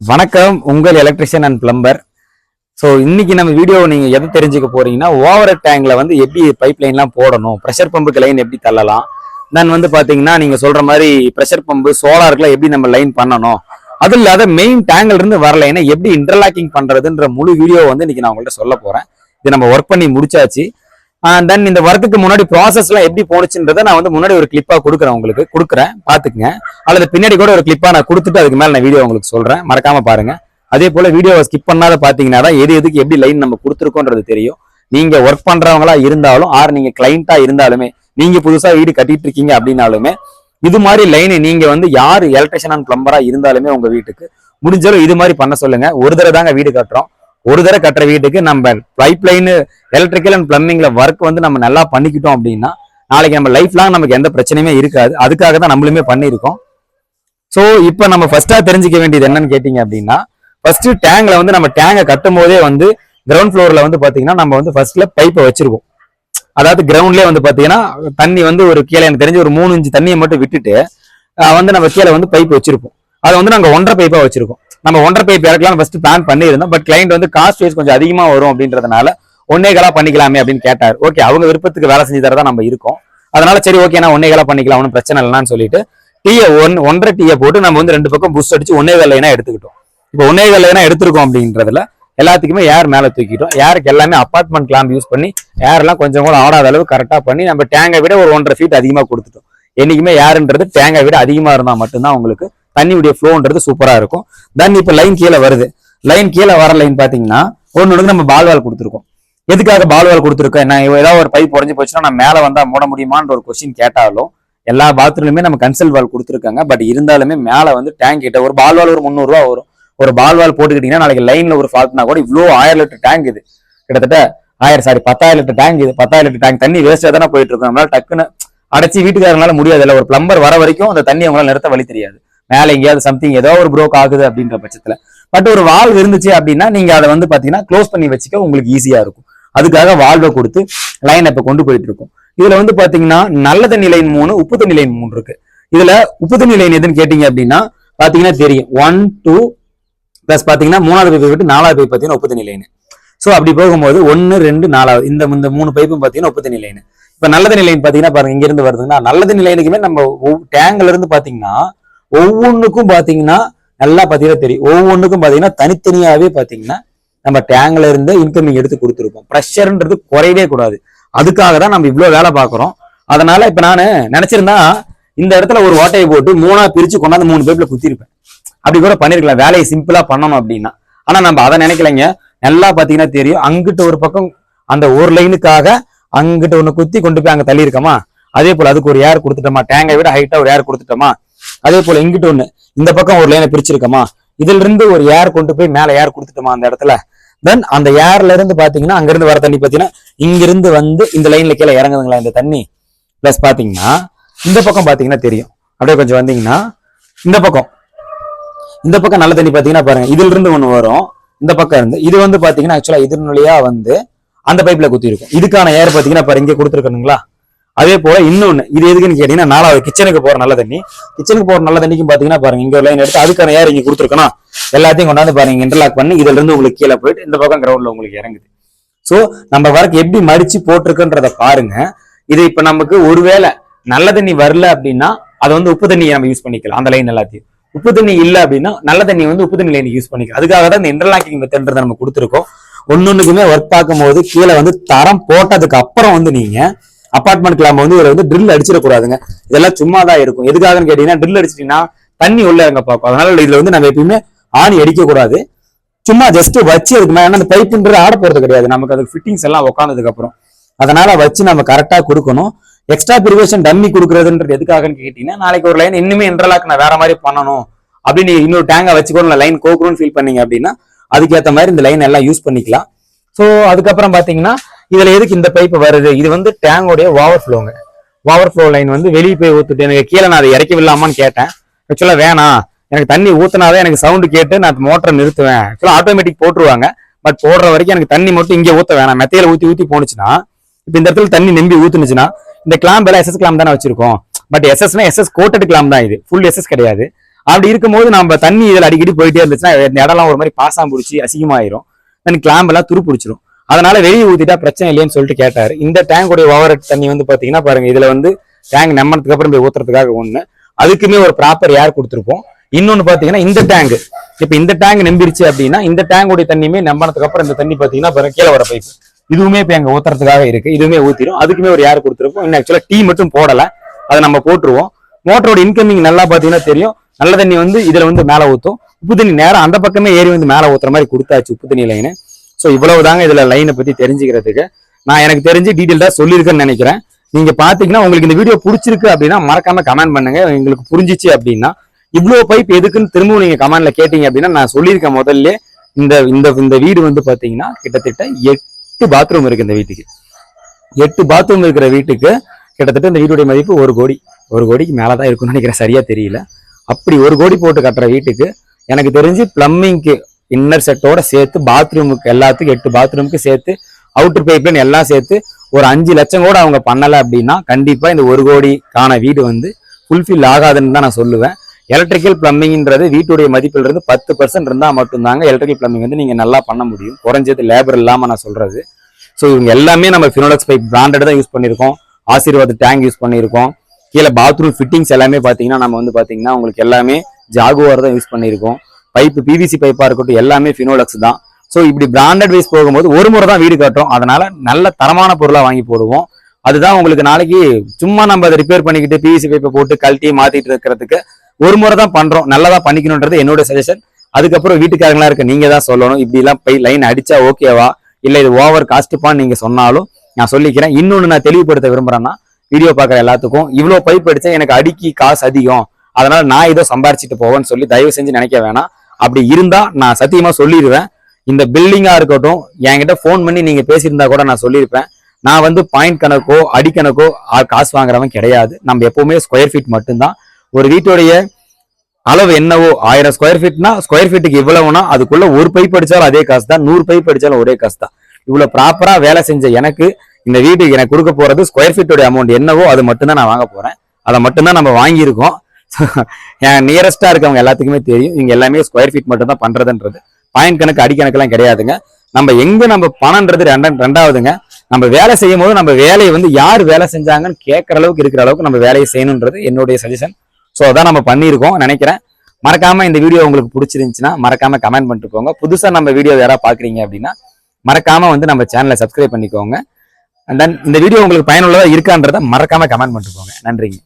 வணக்கம் உங்கள் electrician and plumber so இன்னைக்கு நம்ம வீடியோ நீங்கள் எதை தெரிஞ்சுக்க போறீங்கன்னா ஓவர் டேங்கில் வந்து எப்படி பைப் லைன்லாம் போடணும் ப்ரெஷர் பம்புக்கு லைன் எப்படி தள்ளலாம் தென் வந்து பார்த்தீங்கன்னா நீங்கள் சொல்ற மாதிரி ப்ரெஷர் பம்பு சோலாருக்குலாம் எப்படி நம்ம லைன் பண்ணணும். அது இல்லாத மெயின் டேங்கில் இருந்து வர லைனை எப்படி இன்டர்லாக்கிங் பண்ணுறதுன்ற முழு வீடியோ வந்து இன்னைக்கு நான் உங்கள்கிட்ட சொல்ல போகிறேன் இது நம்ம ஒர்க் பண்ணி முடிச்சாச்சு. தென் இந்த ஒர்க்குக்கு முன்னாடி ப்ராசஸ்லாம் எப்படி போனுச்சுன்றதை நான் வந்து முன்னாடி ஒரு கிளிப்பா கொடுக்குறேன் உங்களுக்கு. கொடுக்குறேன். பாத்துக்கங்க அல்லது பின்னாடி கூட ஒரு கிளிப்பா நான் கொடுத்துட்டு அதுக்கு மேல நான் வீடியோ உங்களுக்கு சொல்றேன். மறக்காம பாருங்க. அதே போல வீடியோவை ஸ்கிப் பண்ணாத பாத்தீங்கன்னா தான் எது எதுக்கு எப்படி லைன் நம்ம கொடுத்துருக்கோன்றது தெரியும். நீங்க ஒர்க் பண்றவங்களா இருந்தாலும் ஆர் நீங்க கிளைண்டா இருந்தாலுமே நீங்க புதுசா வீடு கட்டிட்டு இருக்கீங்க அப்படின்னாலுமே இது மாதிரி லைனை நீங்க வந்து யார் எலக்ட்ரிஷியன் அண்ட் பிளம்பரா இருந்தாலுமே உங்க வீட்டுக்கு முடிஞ்சாலும் இது மாதிரி பண்ண சொல்லுங்க. ஒரு தடவை தாங்க வீடு கட்டுறோம். ஒரு தடவை கட்டுற வீட்டுக்கு நம்ம பைப் லைனு எலக்ட்ரிக்கல் அண்ட் பிளம்பிங்ல ஒர்க் வந்து நம்ம நல்லா பண்ணிக்கிட்டோம் அப்படின்னா நாளைக்கு நம்ம லைஃப் லாங் நமக்கு எந்த பிரச்சனையுமே இருக்காது. அதுக்காக தான் நம்மளுமே பண்ணியிருக்கோம். ஸோ இப்போ நம்ம ஃபர்ஸ்டா தெரிஞ்சுக்க வேண்டியது என்னன்னு கேட்டீங்க அப்படின்னா ஃபர்ஸ்ட் டேங்க்ல வந்து நம்ம டேங்கை கட்டும் போதே வந்து கிரவுண்ட் ஃப்ளோர்ல வந்து பாத்தீங்கன்னா நம்ம வந்து ஃபர்ஸ்ட்ல பைப்பை வச்சிருக்கோம் அதாவது கிரவுண்ட்லேயே வந்து பாத்தீங்கன்னா தண்ணி வந்து ஒரு கீழே எனக்கு தெரிஞ்ச ஒரு மூணு இன்ச்சு தண்ணியை மட்டும் விட்டுட்டு வந்து நம்ம கீழே வந்து பைப் வச்சிருப்போம். அதை வந்து நாங்கள் ஒன்றரை பைப்பாக வச்சிருக்கோம். நம்ம ஒன்றரை பைப் இறக்கலாம் ஃபர்ஸ்ட் பிளான் பண்ணியிருந்தோம். பட் கிளைண்ட் வந்து காஸ்ட் வைஸ் கொஞ்சம் அதிகமாக வரும் அப்படின்றதுனால ஒன்னே காலா பண்ணிக்கலாமே அப்படின்னு கேட்டார். ஓகே அவங்க விருப்பத்துக்கு வேலை செஞ்சு தரதான் நம்ம இருக்கோம். அதனால சரி ஓகே நான் ஒன்னே பண்ணிக்கலாம் ஒன்றும் பிரச்சனை இல்லைன்னு சொல்லிட்டு டீயை ஒன் ஒன்றரை டீயை போட்டு நம்ம வந்து ரெண்டு பக்கம் புஷ் அடிச்சு ஒன்னே வேலைனா எடுத்துக்கிட்டோம். இப்போ ஒன்னே வேலைனா எடுத்திருக்கோம் அப்படின்றதுல எல்லாத்துக்குமே ஏர் மேலே தூக்கிட்டோம். ஏருக்கு எல்லாமே அப்பார்ட்மெண்ட் கிளாம்ப் யூஸ் பண்ணி ஏர் கொஞ்சம் கூட ஆடாத அளவு கரெக்டாக பண்ணி நம்ம டேங்கை விட ஒரு ஒன்றரை ஃபீட் அதிகமாக கொடுத்துட்டோம். என்றைக்குமே ஏருன்றது டேங்கை விட அதிகமாக இருந்தால் மட்டும்தான் உங்களுக்கு தண்ணியுடைய ஃப்ளோன்றது சூப்பராக இருக்கும். தென் இப்போ லைன் கீழே வருது. லைன் கீழே வர லைன் பார்த்தீங்கன்னா ஒன்னு நம்ம பால்வால் கொடுத்துருக்கோம். எதுக்காக பால்வால் கொடுத்துருக்கோம்? என்ன ஏதாவது ஒரு பைப் உடஞ்சி போச்சுன்னா நான் மேலே வந்தால் மூட முடியுமான்ற ஒரு கொஸ்டின் கேட்டாலும் எல்லா பாத்ரூம்லையுமே நம்ம கன்சல் வால் கொடுத்துருக்காங்க. பட் இருந்தாலுமே மேலே வந்து டேங்க் கிட்ட ஒரு பால்வால் ஒரு முந்நூறுரூவா வரும். ஒரு பால்வால் போட்டுக்கிட்டீங்கன்னா நாளைக்கு லைன்ல ஒரு ஃபால்ட்னா கூட இவ்வளோ ஆயிரம் லிட்டர் டேங்க் இது. கிட்டத்தட்ட ஆயிரம் சாரி பத்தாயிரம் லிட்டர் டேங்க் இது. பத்தாயிரம் லிட்டர் டேங்க் தண்ணி வேஸ்ட்டாக தானே போயிட்டு இருக்கோம் நம்மளால டக்குன்னு அடைச்சி வீட்டுக்காரங்களால முடியாது. இல்லை ஒரு பிளம்பர் வர வரைக்கும் அந்த தண்ணி அவங்களால நிறுத்த வழி தெரியாது. மேல எங்கேயாவது சம்திங் ஏதோ ஒரு ப்ரோக் ஆகுது அப்படின்ற பட்சத்துல. பட் ஒரு வால்வ் இருந்துச்சு அப்படின்னா நீங்க அதை வந்து பாத்தீங்கன்னா க்ளோஸ் பண்ணி வச்சுக்க உங்களுக்கு ஈஸியா இருக்கும். அதுக்காக வால்வை கொடுத்து லைன் இப்ப கொண்டு போயிட்டு இருக்கும். இதுல வந்து பாத்தீங்கன்னா நல்ல தண்ணி லைன் மூணு உப்பு தண்ணி லைன் மூணு இருக்கு. இதுல உப்பு தண்ணி லைன் எதுன்னு கேட்டீங்க அப்படின்னா பாத்தீங்கன்னா தெரியும். ஒன் டூ பிளஸ் பாத்தீங்கன்னா மூணாவது பைப் விட்டு நாலாவது பைப் பாத்தீங்கன்னா உப்பு தண்ணி லைன் ஸோ அப்படி போகும்போது ஒன்று ரெண்டு நாலாவது இந்த இந்த மூணு பைப்பும் பார்த்தீங்கன்னா உப்பு தண்ணி லைன் இப்போ நல்ல தண்ணி லைன் பார்த்தீங்கன்னா பாருங்க இங்கிருந்து வருதுன்னா நல்ல தண்ணி லைனுக்குமே நம்ம டேங்க்ல இருந்து பார்த்தீங்கன்னா ஒவ்வொன்றுக்கும் பார்த்தீங்கன்னா நல்லா பார்த்தீங்கன்னா தெரியும். ஒவ்வொன்றுக்கும் பார்த்தீங்கன்னா தனித்தனியாகவே பார்த்தீங்கன்னா நம்ம டேங்க்ல இருந்து இன்கமிங் எடுத்து கொடுத்துருப்போம். ப்ரெஷர்ன்றது குறையவே கூடாது. அதுக்காக தான் நம்ம இவ்வளோ வேலை பார்க்குறோம் அதனால இப்போ நான் நினச்சிருந்தா இந்த இடத்துல ஒரு ஓட்டையை போட்டு மூணா பிரித்து கொண்டாந்து மூணு பைப்ல குத்திருப்பேன். அப்படி கூட பண்ணிருக்கலாம். வேலையை சிம்பிளா பண்ணணும் அப்படின்னா. ஆனா நம்ம அதை நினைக்கலைங்க. நல்லா பாத்தீங்கன்னா தெரியும். அங்கிட்ட ஒரு பக்கம் அந்த ஒரு லைனுக்காக அங்கிட்ட ஒண்ணு குத்தி கொண்டு போய் அங்க தள்ளியிருக்கோமா? அதே போல அதுக்கு ஒரு ஏர் கொடுத்துட்டோமா? டேங்கை விட ஹைட்டா ஒரு ஏர் கொடுத்துட்டோமா? அதே போல இங்கிட்ட ஒண்ணு. இந்த பக்கம் ஒரு லைனை பிரிச்சிருக்கோமா? இதுல இருந்து ஒரு ஏர் கொண்டு போய் மேல ஏர் கொடுத்துட்டோமா அந்த இடத்துல? தென் அந்த ஏர்ல இருந்து பாத்தீங்கன்னா அங்க இருந்து வர தண்ணி பாத்தீங்கன்னா இங்கிருந்து வந்து இந்த லைன்ல கீழே இறங்குதுங்களா இந்த தண்ணி? பிளஸ் பாத்தீங்கன்னா இந்த பக்கம் பாத்தீங்கன்னா தெரியும். அப்படியே கொஞ்சம் வந்தீங்கன்னா இந்த பக்கம். இந்த பக்கம் நல்ல தண்ணி பாத்தீங்கன்னா பாருங்க இதுல இருந்து ஒண்ணு வரும். இந்த பக்கம் இருந்து இது வந்து பாத்தீங்கன்னா ஆக்சுவலா இதன் வந்து அந்த பைப்ல குத்தி இருக்கும் இதுக்கான ஏர் பாத்தீங்கன்னா பாரு இங்க கொடுத்துருக்கணுங்களா? அதே போல இன்னொன்னு இது எதுக்குன்னு கேட்டீங்கன்னா நாலாவது கிச்சனுக்கு போற நல்ல தண்ணி. கிச்சனுக்கு போற நல்ல தண்ணிக்கும் பாத்தீங்கன்னா பாருங்க இங்க ஒரு லைன் எடுத்து அதுக்கான ஏர் இங்க கொடுத்துருக்கணும். எல்லாத்தையும் கொண்டாந்து பாருங்க இன்டர்லாக் பண்ணி இதுல இருந்து உங்களுக்கு கீழே போயிட்டு இந்த பக்கம் கிரவுண்ட்ல உங்களுக்கு இறங்குது. சோ நம்ம வரக்கு எப்படி மடிச்சு போட்டிருக்குன்றத பாருங்க. இது இப்ப நமக்கு ஒருவேளை நல்ல தண்ணி வரல அப்படின்னா அதை வந்து உப்பு தண்ணியை நம்ம யூஸ் பண்ணிக்கலாம் அந்த லைன் எல்லாத்தையும். உப்பு தண்ணி இல்லை அப்படின்னா நல்ல தண்ணி வந்து உப்பு தண்ணி லைன் யூஸ் பண்ணிக்கலாம். அதுக்காக தான் இந்த இன்டர்லாக்கிங் மெத்தட்ன்றதை நம்ம கொடுத்துருக்கோம். ஒன்னொன்னுக்குமே ஒர்க் பார்க்கும்போது கீழே வந்து தரம் போட்டதுக்கு அப்புறம் வந்து நீங்க அப்பார்ட்மெண்ட் கிளாம்ப வந்து இவரை வந்து ட்ரில் அடிச்சிடக்கூடாதுங்க. இதெல்லாம் சும்மா தான் இருக்கும். எதுக்காகன்னு கேட்டீங்கன்னா ட்ரில் அடிச்சிட்டீங்கன்னா தண்ணி உள்ள இறங்க பார்க்கும். அதனால இதுல வந்து நம்ம எப்பயுமே ஆணி அடிக்கக்கூடாது. சும்மா ஜஸ்ட் வச்சு அதுக்கு ஏன்னா அந்த பைப்புன்றது ஆட போறது கிடையாது. நமக்கு அதுக்கு ஃபிட்டிங்ஸ் எல்லாம் உட்காந்ததுக்கு அப்புறம். அதனால வச்சு நம்ம கரெக்டா கொடுக்கணும். எக்ஸ்ட்ரா பிரிவேஷன் டம்மி கொடுக்குறதுன்றது எதுக்காகன்னு கேட்டீங்கன்னா நாளைக்கு ஒரு லைன் இன்னுமே இன்டர்லாக் நான் வேற மாதிரி பண்ணணும். அப்படின்னு இன்னொரு டேங்கை வச்சுக்கணும் லைன் கோக்கணும்னு ஃபீல் பண்ணீங்க அப்படின்னா அதுக்கேற்ற மாதிரி இந்த லைன் எல்லாம் யூஸ் பண்ணிக்கலாம். ஸோ அதுக்கப்புறம் பார்த்தீங்கன்னா இதுல எதுக்கு இந்த பைப் வருது? இது வந்து டேங்கோடைய ஓவர் ஃப்ளோங்க ஓவர் ஃப்ளோ லைன் வந்து வெளியே போய் ஊத்துட்டு எனக்கு கீழே நான் அதை இறக்கி விடலாமான்னு கேட்டேன். ஆக்சுவலாக வேணாம். எனக்கு தண்ணி ஊத்துனாதான் எனக்கு சவுண்டு கேட்டு நான் மோட்டரை நிறுத்துவேன். ஆக்சுவலாக ஆட்டோமேட்டிக் போட்டுருவாங்க. பட் போடுற வரைக்கும் எனக்கு தண்ணி மட்டும் இங்கே ஊற்ற வேணாம். மெத்தையில ஊற்றி ஊற்றி போனுச்சுன்னா இப்போ இந்த இடத்துல தண்ணி நம்பி ஊத்துனுச்சுன்னா இந்த கிளாம்ப் எல்லாம் எஸ்எஸ் கிளாம் தானே வச்சிருக்கோம். பட் எஸ்எஸ்னா எஸ்எஸ் கோட்டட் கிளாம் தான் இது. ஃபுல் எஸ்எஸ் கிடையாது. அப்படி இருக்கும்போது நம்ம தண்ணி இதில் அடிக்கடி போயிட்டே இருந்துச்சுன்னா இந்த இடம்லாம் ஒரு மாதிரி பாசாம் பிடிச்சி அசிங்கமாயிரும். தென் கிளாம்பெல்லாம் துரு பிடிச்சிரும் அதனால வெளியே ஊத்திட்டா பிரச்சனை இல்லைன்னு சொல்லிட்டு கேட்டாரு. இந்த டேங்குடைய ஓவர் தண்ணி வந்து பாத்தீங்கன்னா பாருங்க இதுல வந்து டேங்க் நம்பினதுக்கு அப்புறம் போய் ஊத்துறதுக்காக ஒண்ணு. அதுக்குமே ஒரு ப்ராப்பர் ஏர் கொடுத்துருப்போம். இன்னொன்னு பாத்தீங்கன்னா இந்த டேங்க் இப்ப இந்த டேங்க் நம்பிருச்சு அப்படின்னா இந்த டேங்குடைய தண்ணியுமே நம்பினதுக்கு அப்புறம் இந்த தண்ணி பாத்தீங்கன்னா பாருங்க கீழே வர பைப்பு இதுவுமே இப்ப எங்க ஊத்துறதுக்காக இருக்கு. இதுவுமே ஊத்திரும். அதுக்குமே ஒரு ஏர் கொடுத்துருப்போம். இன்னும் ஆக்சுவலா டீ மட்டும் போடல. அதை நம்ம போட்டுருவோம். மோட்டரோட இன்கமிங் நல்லா பாத்தீங்கன்னா தெரியும். நல்ல தண்ணி வந்து இதுல வந்து மேல ஊத்தும். உப்பு தண்ணி நேரம் அந்த பக்கமே ஏறி வந்து மேல ஊத்துற மாதிரி கொடுத்தாச்சு உப்பு தண்ணி லைன் ஸோ இவ்வளவு தாங்க இதில் லைனை பற்றி தெரிஞ்சுக்கிறதுக்கு. நான் எனக்கு தெரிஞ்சு டீட்டெயில்டாக சொல்லியிருக்கேன்னு நினைக்கிறேன். நீங்கள் பார்த்தீங்கன்னா உங்களுக்கு இந்த வீடியோ பிடிச்சிருக்கு அப்படின்னா மறக்காமல் கமெண்ட் பண்ணுங்க. எங்களுக்கு புரிஞ்சிச்சு அப்படின்னா இவ்வளோ பைப் எதுக்குன்னு திரும்பவும் நீங்கள் கமெண்டில் கேட்டீங்க அப்படின்னா நான் சொல்லியிருக்கேன் முதல்ல. இந்த இந்த இந்த வீடு வந்து பார்த்தீங்கன்னா கிட்டத்தட்ட எட்டு பாத்ரூம் இருக்குது இந்த வீட்டுக்கு. எட்டு பாத்ரூம் இருக்கிற வீட்டுக்கு கிட்டத்தட்ட இந்த வீட்டுடைய மதிப்பு ஒரு கோடி. ஒரு கோடிக்கு மேலதான் இருக்கும்னு நினைக்கிறேன். சரியாக தெரியல. அப்படி ஒரு கோடி போட்டு கட்டுற வீட்டுக்கு எனக்கு தெரிஞ்சு பிளம்பிங்க்கு இன்னர் செட்டோட சேர்த்து பாத்ரூமுக்கு எல்லாத்துக்கும் எட்டு பாத்ரூமுக்கு சேர்த்து அவுட்டர் பைப்லைன் எல்லாம் சேர்த்து ஒரு அஞ்சு லட்சம் கூட அவங்க பண்ணலை அப்படின்னா கண்டிப்பாக இந்த ஒரு கோடிக்கான வீடு வந்து ஃபுல்ஃபில் ஆகாதுன்னு தான் நான் சொல்லுவேன். எலக்ட்ரிக்கல் பிளம்பிங்ன்றது வீட்டுடைய மதிப்பில் இருந்து பத்து பர்சன்ட் இருந்தால் மட்டும்தாங்க எலக்ட்ரிக்கல் பிளம்பிங் வந்து நீங்கள் நல்லா பண்ண முடியும். குறைஞ்சது லேபர் இல்லாமல் நான் சொல்கிறது ஸோ இவங்க எல்லாமே நம்ம ஃபினோலக்ஸ் பைப் பிராண்டட் தான் யூஸ் பண்ணியிருக்கோம். ஆசீர்வாத் டேங்க் யூஸ் பண்ணியிருக்கோம். கீழே பாத்ரூம் ஃபிட்டிங்ஸ் எல்லாமே பார்த்தீங்கன்னா நம்ம வந்து பார்த்தீங்கன்னா உங்களுக்கு எல்லாமே ஜாகுவார் தான் யூஸ் பண்ணியிருக்கோம். பைப்பு பிவிசி பைப்பாக இருக்கட்டும் எல்லாமே ஃபினோலக்ஸ் தான். ஸோ இப்படி பிராண்டட் வைஸ் போகும்போது ஒரு முறை தான் வீடு கட்டுறோம். அதனால நல்ல தரமான பொருளாக வாங்கி போடுவோம். அதுதான் உங்களுக்கு நாளைக்கு சும்மா நம்ம அதை ரிப்பேர் பண்ணிக்கிட்டு பிவிசி பைப்பை போட்டு கழட்டி மாத்திட்டு இருக்கிறதுக்கு ஒரு முறை தான் பண்றோம். நல்லதா பண்ணிக்கணுன்றது என்னோட சஜஷன் அதுக்கப்புறம் வீட்டுக்காரங்களா இருக்க நீங்க தான் சொல்லணும். இப்படி எல்லாம் போய் லைன் அடிச்சா ஓகேவா இல்லை இது ஓவர் காஸ்ட்டுப்பான்னு நீங்க சொன்னாலும் நான் சொல்லிக்கிறேன். இன்னொன்று நான் தெளிவுபடுத்த விரும்புறேன்னா வீடியோ பார்க்குற எல்லாத்துக்கும் இவ்வளோ பைப் அடிச்சா எனக்கு அடிக்கி காசு அதிகம். அதனால நான் ஏதோ சம்பாரிச்சிட்டு போவேன்னு சொல்லி தயவு செஞ்சு நினைக்க வேணாம். அப்படி இருந்தா நான் சத்தியமா சொல்லிடுவேன். இந்த பில்டிங்கா இருக்கட்டும் என்கிட்ட ஃபோன் பண்ணி நீங்க பேசியிருந்தா கூட நான் சொல்லியிருப்பேன். நான் வந்து பாயிண்ட் கணக்கோ அடிக்கணக்கோ காசு வாங்குறவன் கிடையாது. நம்ம எப்பவுமே ஸ்கொயர் ஃபீட் மட்டும்தான். ஒரு வீட்டுடைய அளவு என்னவோ ஆயிரம் ஸ்கொயர் ஃபீட்னா ஸ்கொயர் ஃபீட்டுக்கு இவ்வளவுனா அதுக்குள்ள ஒரு பைப் அடிச்சாலும் அதே காசு தான் நூறு பைப் அடிச்சாலும் ஒரே காசு தான் இவ்வளவு ப்ராப்பரா வேலை செஞ்ச எனக்கு இந்த வீட்டுக்கு எனக்கு கொடுக்க போறது ஸ்கொயர் ஃபீட்டோட அமௌண்ட் என்னவோ அது மட்டும்தான் நான் வாங்க போறேன். அதை மட்டும்தான் நம்ம வாங்கியிருக்கோம். என் நியரஸ்டா இருக்கவங்க எல்லாத்துக்குமே தெரியும். இங்க எல்லாமே ஸ்கொயர் ஃபீட் மட்டும் தான் பண்றதுன்றது. பாயிண்ட் கணக்கு அடிக்கணக்கெல்லாம் கிடையாதுங்க. நம்ம எங்க நம்ம பணம்ன்றது ரெண்டா ரெண்டாவதுங்க. நம்ம வேலை செய்யும் போது நம்ம வேலையை வந்து யார் வேலை செஞ்சாங்கன்னு கேட்கற அளவுக்கு இருக்கிற அளவுக்கு நம்ம வேலையை செய்யணுன்றது என்னுடைய சஜஷன் ஸோ அதான் நம்ம பண்ணியிருக்கோம் நினைக்கிறேன். மறக்காம இந்த வீடியோ உங்களுக்கு பிடிச்சிருந்துச்சுன்னா மறக்காம கமெண்ட் பண்ணிட்டு போங்க புதுசாக நம்ம வீடியோ யாராவது பார்க்குறீங்க அப்படின்னா மறக்காம வந்து நம்ம சேனலை சப்ஸ்கிரைப் பண்ணிக்கோங்க. அண்ட் தென் இந்த வீடியோ உங்களுக்கு பயனுள்ளதாக இருக்கான்றதை மறக்காம கமெண்ட் பண்ணிட்டு போங்க நன்றிங்க.